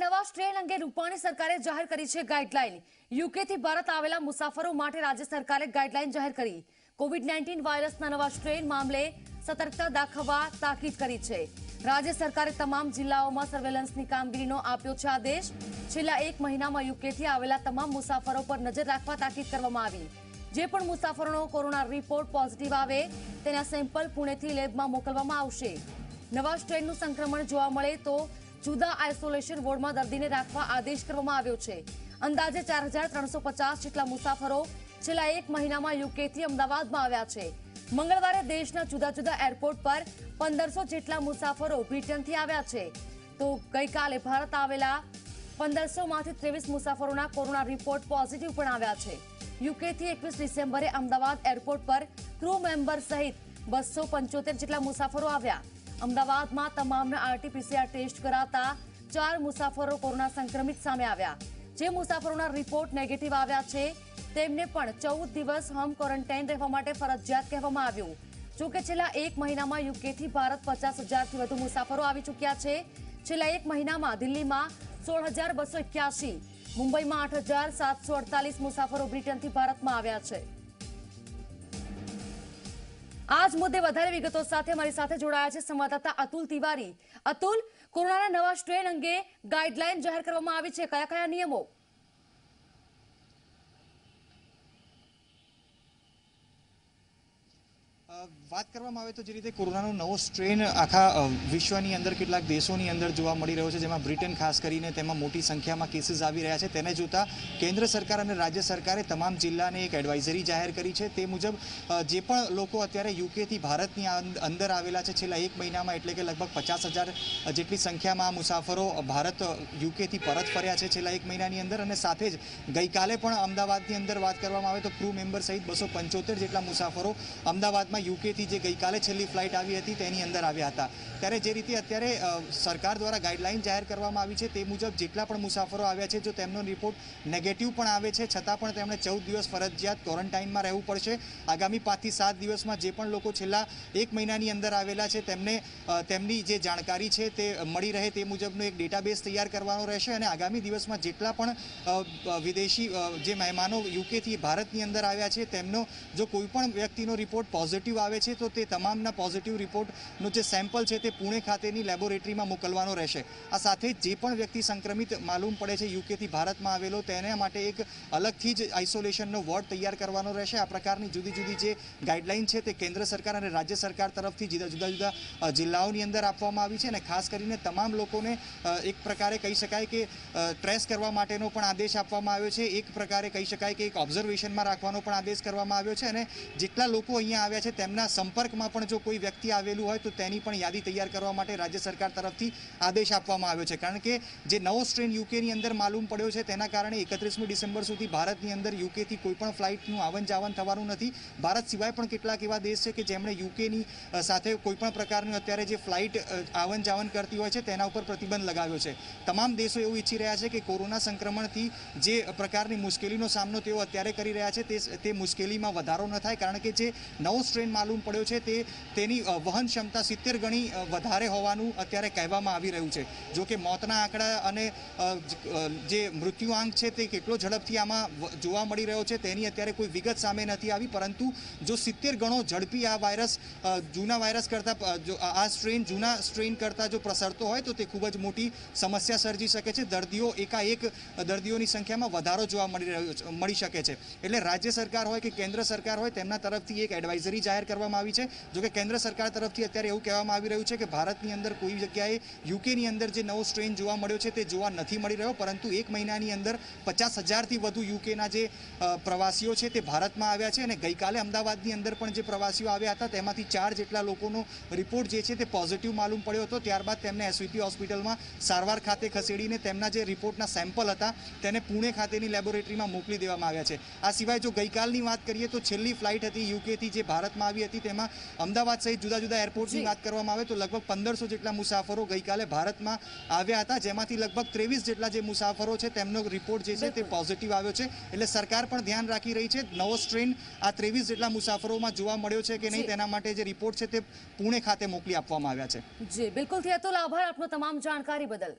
નવા સ્ટ્રેન અંગે રૂપાણી સરકારે જાહેર કરી છે ગાઈડલાઈન. યુકેથી ભારત આવેલા મુસાફરો માટે રાજ્ય સરકારે ગાઈડલાઈન જાહેર કરી. કોવિડ નાઇન્ટીન વાયરસના નવા સ્ટ્રેન મામલે સતર્કતા દાખવવા તાકીદ કરી છે. રાજ્ય સરકારે તમામ જિલ્લાઓમાં સર્વેલન્સની કામગીરીનો આપ્યો છે આદેશ. છેલ્લા એક મહિનામાં યુકેથી આવેલા તમામ મુસાફરો પર નજર રાખવા તાકીદ કરવામાં આવી. જે પણ મુસાફરોનો કોરોના રિપોર્ટ પોઝિટિવ આવે, તેના સેમ્પલ પુણેથી લેબમાં મોકલવામાં આવશે. નવા સ્ટ્રેનનું સંક્રમણ જોવા મળે તો જુદા આઇસોલેશન વોર્ડમાં દર્દીને રાખવા આદેશ કરવામાં આવ્યો છે. અંદાજે ચાર જેટલા મુસાફરો છેલ્લા એક મહિનામાં યુકેથી અમદાવાદમાં આવ્યા છે. મંગળવારે દેશના જુદા જુદા એરપોર્ટ પર પંદરસો જેટલા મુસાફરો બ્રિટનથી આવ્યા છે. તો ગઈકાલે ભારત આવેલા પંદરસો માંથી ત્રેવીસ મુસાફરોના કોરોના રિપોર્ટ પોઝિટિવ પણ આવ્યા છે. યુકેથી એકવીસ ડિસેમ્બરે અમદાવાદ એરપોર્ટ પર ક્રૂ મેમ્બર સહિત બસો પંચોતેર જેટલા મુસાફરો આવ્યા. અમદાવાદમાં તમામના આરટીપીસીઆર ટેસ્ટ કરાતા ચાર મુસાફરો કોરોના સંક્રમિત સામે આવ્યા. જે મુસાફરોના રિપોર્ટ નેગેટિવ આવ્યા છે, તેમને પણ ચૌદ દિવસ હોમ ક્વોરન્ટાઇન રહેવા માટે ફરજિયાત કહેવામાં આવ્યું. જોકે છેલ્લા એક મહિનામાં યુકેથી ભારત પચાસ હજારથી વધુ મુસાફરો આવી ચૂક્યા છે. છેલ્લા એક મહિનામાં દિલ્હીમાં સોળ હજાર બસો એક્યાસી મુંબઈમાં આઠ હજાર સાતસો અડતાલીસ મુસાફરો બ્રિટનથી ભારતમાં આવ્યા છે. આ જ મુદ્દે વધારે વિગતો સાથે મારી સાથે જોડાયા છે સંવાદદાતા અતુલ તિવારી. અતુલ, કોરોનાના નવા સ્ટ્રેન અંગે ગાઈડલાઈન જાહેર કરવામાં આવી છે. કયા કયા નિયમો વાત કરવામાં આવે તો જે રીતે કોરોનાનો નવો સ્ટ્રેન આખા વિશ્વની અંદર, કેટલાક દેશોની અંદર જોવા મળી રહ્યો છે, જેમાં બ્રિટન ખાસ કરીને તેમાં મોટી સંખ્યામાં કેસીસ આવી રહ્યા છે. તેને જોતા કેન્દ્ર સરકાર અને રાજ્ય સરકારે તમામ જિલ્લાને એક એડવાઇઝરી જાહેર કરી છે. તે મુજબ જે પણ લોકો અત્યારે યુકેથી ભારતની અંદર આવેલા છે, છેલ્લા એક મહિનામાં એટલે કે લગભગ પચાસ હજાર જેટલી સંખ્યામાં મુસાફરો ભારત યુકેથી પરત ફર્યા છે છેલ્લા એક મહિનાની અંદર. અને સાથે જ ગઈકાલે પણ અમદાવાદની અંદર વાત કરવામાં આવે તો ક્રૂ મેમ્બર સહિત બસો પંચોતેર જેટલા મુસાફરો અમદાવાદમાં યુકેથી જે ગઈકાલે છેલ્લી ફ્લાઇટ આવી હતી તેની અંદર આવ્યા હતા. ત્યારે જે રીતે અત્યારે સરકાર દ્વારા ગાઈડલાઇન જાહેર કરવામાં આવી છે તે મુજબ જેટલા પણ મુસાફરો આવ્યા છે, જો તેમનો રિપોર્ટ નેગેટિવ પણ આવે છે, છતાં પણ તેમણે ચૌદ દિવસ ફરજિયાત ક્વોરન્ટાઇનમાં રહેવું પડશે. આગામી પાંચથી સાત દિવસમાં જે પણ લોકો છેલ્લા એક મહિનાની અંદર આવેલા છે, તેમને તેમની જે જાણકારી છે તે મળી રહે તે મુજબનો એક ડેટાબેઝ તૈયાર કરવાનો રહેશે અને આગામી દિવસમાં જેટલા પણ વિદેશી જે મહેમાનો યુકેથી ભારતની અંદર આવ્યા છે, તેમનો જો કોઈ પણ વ્યક્તિનો રિપોર્ટ પોઝિટિવ આવે છે, તો તે તમામના પોઝિટિવ રિપોર્ટનો જે સેમ્પલ છે તે પુણે ખાતેની લેબોરેટરીમાં મોકલવાનો રહેશે. આ સાથે જે પણ વ્યક્તિ સંક્રમિત માલુમ પડે છે, યુકેથી ભારતમાં આવેલો, તેના માટે એક અલગથી જ આઇસોલેશનનો વોર્ડ તૈયાર કરવાનો રહેશે. આ પ્રકારની જુદી જુદી જે ગાઈડલાઇન છે તે કેન્દ્ર સરકાર અને રાજ્ય સરકાર તરફથી જુદા જુદા જુદા જિલ્લાઓની અંદર આપવામાં આવી છે અને ખાસ કરીને તમામ લોકોને એક પ્રકારે કહી શકાય કે ટ્રેસ કરવા માટેનો પણ આદેશ આપવામાં આવ્યો છે. એક પ્રકારે કહી શકાય કે એક ઓબ્ઝર્વેશનમાં રાખવાનો પણ આદેશ કરવામાં આવ્યો છે અને જેટલા લોકો અહીંયા આવ્યા છે તેમના સંપર્કમાં પણ જો કોઈ વ્યક્તિ આવેલું હોય તો તેની પણ યાદી તૈયાર કરવા માટે રાજ્ય સરકાર તરફથી આદેશ આપવામાં આવ્યો છે. કારણ કે જે નવો સ્ટ્રેન યુકેની અંદર માલુમ પડ્યો છે તેના કારણે એકત્રીસમી ડિસેમ્બર સુધી ભારતની અંદર યુકેથી કોઈ પણ ફ્લાઇટનું આવન જાવન થવાનું નથી. ભારત સિવાય પણ કેટલાક એવા દેશ છે કે જેમણે યુકેની સાથે કોઈ પણ પ્રકારનું અત્યારે જે ફ્લાઇટ આવન જાવન કરતી હોય છે તેના ઉપર પ્રતિબંધ લગાવ્યો છે. તમામ દેશો એવું ઈચ્છી રહ્યા છે કે કોરોના સંક્રમણથી જે પ્રકારની મુશ્કેલીનો સામનો તેઓ અત્યારે કરી રહ્યા છે તે મુશ્કેલીમાં વધારો ન થાય. કારણ કે જે નવો સ્ટ્રેન માલુમ પડ્યો છે તે તેની વહન ક્ષમતા સિત્તેર ગણી વધારે હોવાનું અત્યારે કહેવામાં આવી રહ્યું છે. જો કે મોતના આંકડા અને જ- મૃત્યુઆંક છે તે કેટલો ઝડપથી આમાં જોવા મળી રહ્યો છે તેની અત્યારે કોઈ વિગત સામે નથી આવી, પરંતુ જો સિત્તેર ગણો ઝડપી આ વાયરસ જૂના વાયરસ કરતાં આ સ્ટ્રેન, જૂના સ્ટ્રેન કરતાં જો પ્રસરતો હોય તો તે ખૂબ જ મોટી સમસ્યા સર્જી શકે છે. દર્દીઓ એકાએક દર્દીઓની સંખ્યામાં વધારો જોવા મળી રહ્યો મળી શકે છે. એટલે રાજ્ય સરકાર હોય કે કેન્દ્ર સરકાર હોય તેમના તરફથી એક એડવાઇઝરી જાહેર કરવામાં આવી છે. જોકે કેન્દ્ર સરકાર તરફથી અત્યારે એવું કહેવામાં આવી રહ્યું છે કે ભારતની અંદર કોઈ જગ્યાએ યુકેની અંદર જે નવો સ્ટ્રેન જોવા મળ્યો છે તે જોવા નથી મળી રહ્યો. પરંતુ એક મહિનાની અંદર પચાસ હજારથી વધુ યુકેના જે પ્રવાસીઓ છે તે ભારતમાં આવ્યા છે અને ગઈકાલે અમદાવાદની અંદર પણ જે પ્રવાસીઓ આવ્યા હતા તેમાંથી ચાર જેટલા લોકોનો રિપોર્ટ જે છે તે પોઝિટિવ માલુમ પડ્યો હતો. ત્યારબાદ તેમને એસવીપી હોસ્પિટલમાં સારવાર ખાતે ખસેડીને તેમના જે રિપોર્ટના સેમ્પલ હતા તેને પુણે ખાતેની લેબોરેટરીમાં મોકલી દેવામાં આવ્યા છે. આ સિવાય જો ગઈકાલની વાત કરીએ તો છેલ્લી ફ્લાઇટ હતી યુકેથી જે ભારતમાં આવી હતી. તેમાં અમદાવાદ સહિત જુદા જુદા એરપોર્ટની વાત કરવામાં આવે તો લગભગ પંદરસો જેટલા મુસાફરો ગઈકાલે ભારતમાં આવ્યા હતા જેમાંથી લગભગ ત્રેવીસ જેટલા જે મુસાફરો છે તેમનો રિપોર્ટ જે છે તે પોઝિટિવ આવ્યો છે. એટલે સરકાર પણ ધ્યાન રાખી રહી છે નવો સ્ટ્રેન આ ત્રેવીસ જેટલા મુસાફરોમાં જોવા મળ્યો છે કે નહીં તેના માટે જે રિપોર્ટ છે તે પુણે ખાતે મોકલી આપવામાં આવ્યા છે. જી બિલકુલ. આભાર આપનો તમામ જાણકારી બદલ.